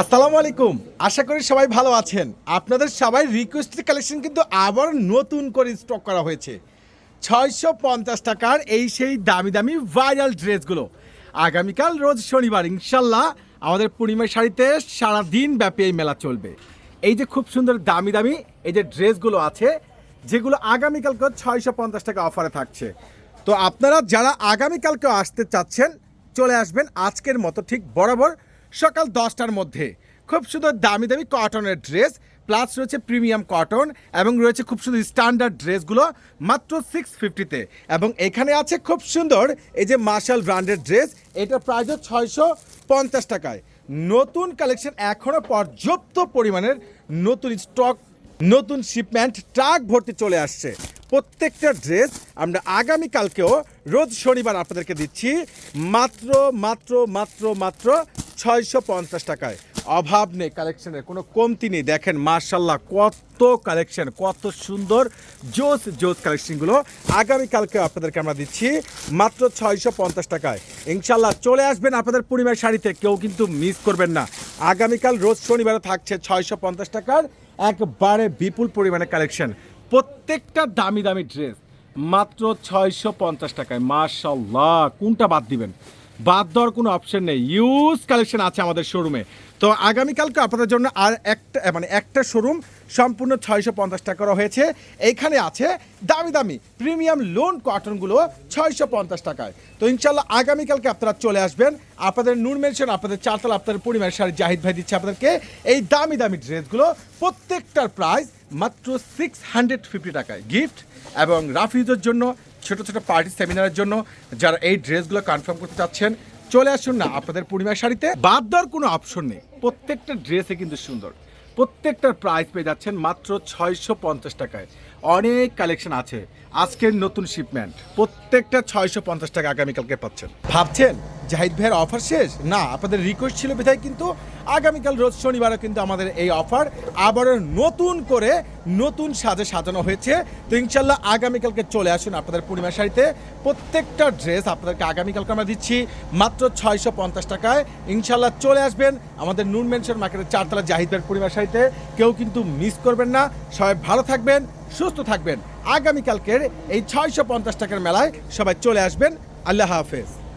আসসালামু আলাইকুম। আশা করি সবাই ভালো আছেন। আপনাদের সবাই রিকোয়েস্টেড কালেকশন কিন্তু আবার নতুন করে স্টক করা হয়েছে। ছয়শো পঞ্চাশ টাকার এই সেই দামি দামি ভাইরাল ড্রেসগুলো। আগামীকাল রোজ শনিবার, ইনশাল্লাহ আমাদের পূর্ণিমা শাড়িতে সারাদিন ব্যাপী এই মেলা চলবে। এই যে খুব সুন্দর দামি দামি এই যে ড্রেসগুলো আছে, যেগুলো আগামীকালকে ছয়শো পঞ্চাশ টাকা অফারে থাকছে। তো আপনারা যারা আগামীকালকে আসতে চাচ্ছেন, চলে আসবেন আজকের মতো ঠিক বরাবর সকাল দশটার মধ্যে। খুব সুন্দর দামি দামি কটনের ড্রেস প্লাস রয়েছে প্রিমিয়াম কটন এবং রয়েছে খুব সুন্দর স্ট্যান্ডার্ড ড্রেসগুলো মাত্র সিক্স ফিফটিতে এবং এখানে আছে খুব সুন্দর এই যে মার্শাল ব্র্যান্ডের ড্রেস এটা প্রাইস ছয়শো পঞ্চাশ টাকায়। নতুন কালেকশন এখনও পর্যাপ্ত পরিমাণের নতুন স্টক নতুন শিপমেন্ট ট্রাক ভর্তি চলে আসছে। প্রত্যেকটা ড্রেস আমরা আগামীকালকেও রোজ শনিবার আপনাদেরকে দিচ্ছি। মাত্র মাত্র মাত্র মাত্র ছয়শো পঞ্চাশ টাকায়। অভাব নেই কালেকশনের কোনো কমতি নেই। দেখেন মার্শাল্লাহ কত কালেকশন কত সুন্দর, জোস জোস কালেকশনগুলো আগামীকালকে আপনাদেরকে আমরা দিচ্ছি মাত্র ছয়শো পঞ্চাশ টাকায়। ইনশাল্লাহ চলে আসবেন আপনাদের পূর্ণিমার শাড়িতে, কেউ কিন্তু মিস করবেন না। আগামীকাল রোজ শনিবারে থাকছে ছয়শো পঞ্চাশ টাকার একবারে বিপুল পরিমাণে কালেকশন প্রত্যেকটা দামি দামি ড্রেস মাত্র ছয়শো পঞ্চাশ টাকায়। মার্শাল্লাহ কোনটা বাদ দিবেন? বাদ দেওয়ার কোনো অপশন নেই। ইউজ কালেকশন আছে আমাদের শোরুমে তো আগামীকালকে আপনাদের জন্য আর একটা মানে একটা শোরুম সম্পূর্ণ ছয়শো পঞ্চাশ টাকা হয়েছে। এইখানে আছে দামি দামি প্রিমিয়াম লোন কটনগুলো ছয়শো পঞ্চাশ টাকায়। তো ইনশাল্লাহ আগামীকালকে আপনারা চলে আসবেন। আপনাদের নূর মেনশন আপনাদের চারতলা, আপনাদের পরিমাণের শাড়ি জাহিদ ভাই দিচ্ছে আপনাদেরকে। এই দামি দামি ড্রেসগুলো প্রত্যেকটার প্রাইস মাত্র সিক্স হান্ড্রেড ফিফটি টাকায় গিফট এবং রাফিজের জন্য ছোট ছোট পার্টি সেমিনারের জন্য যারা এই ড্রেসগুলো কনফার্ম করতে চাচ্ছেন, চলে আসুন না আপনাদের পূর্ণিমার শাড়িতে। বাদ দেওয়ার কোনো অপশন নেই। প্রত্যেকটা ড্রেসে কিন্তু সুন্দর। প্রত্যেকটার প্রাইস পেয়ে যাচ্ছেন মাত্র ছয়শো পঞ্চাশ টাকায়। অনেক কালেকশন আছে। আজকের নতুন শিপমেন্ট প্রত্যেকটা ছয়শো পঞ্চাশ টাকা আগামীকালকে পাচ্ছেন। ভাবছেন? জাহিদ ভাইয়ের অফার শেষ? না, আপনাদের রিকোয়েস্ট ছিল বিধায় কিন্তু আগামীকাল রোজ শনিবারও কিন্তু আমাদের এই অফার আবারও নতুন করে নতুন সাজে সাজানো হয়েছে। তো ইনশাল্লাহ আগামীকালকে চলে আসুন আপনাদের পূর্ণিমা শাড়িতে। প্রত্যেকটা ড্রেস আপনাদেরকে আগামীকালকে আমরা দিচ্ছি মাত্র ছয়শো পঞ্চাশ টাকায়। ইনশাল্লাহ চলে আসবেন আমাদের নুন মেনশন মার্কেটের চারতলা জাহিদের পূর্ণিমা শাড়িতে। কেউ কিন্তু মিস করবেন না। সবাই ভালো থাকবেন, সুস্থ থাকবেন। আগামীকালকের এই ছয়শো পঞ্চাশ টাকার মেলায় সবাই চলে আসবেন। আল্লাহ হাফেজ।